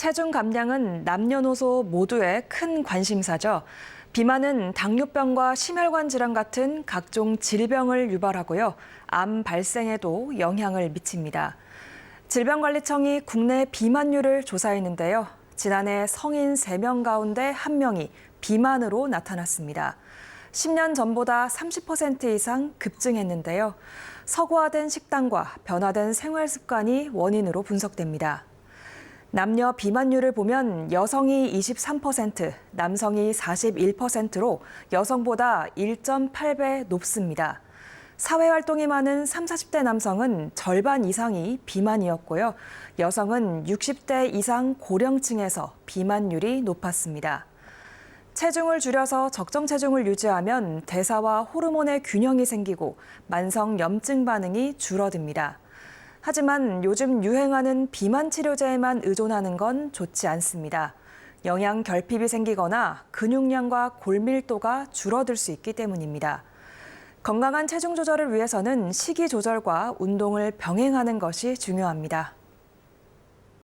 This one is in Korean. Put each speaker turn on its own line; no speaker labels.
체중 감량은 남녀노소 모두의 큰 관심사죠. 비만은 당뇨병과 심혈관 질환 같은 각종 질병을 유발하고요. 암 발생에도 영향을 미칩니다. 질병관리청이 국내 비만율을 조사했는데요. 지난해 성인 3명 가운데 1명이 비만으로 나타났습니다. 10년 전보다 30% 이상 급증했는데요. 서구화된 식단과 변화된 생활 습관이 원인으로 분석됩니다. 남녀 비만율을 보면 여성이 23%, 남성이 41%로 여성보다 1.8배 높습니다. 사회 활동이 많은 30, 40대 남성은 절반 이상이 비만이었고요. 여성은 60대 이상 고령층에서 비만율이 높았습니다. 체중을 줄여서 적정 체중을 유지하면 대사와 호르몬의 균형이 생기고 만성 염증 반응이 줄어듭니다. 하지만 요즘 유행하는 비만 치료제에만 의존하는 건 좋지 않습니다. 영양 결핍이 생기거나 근육량과 골밀도가 줄어들 수 있기 때문입니다. 건강한 체중 조절을 위해서는 식이 조절과 운동을 병행하는 것이 중요합니다.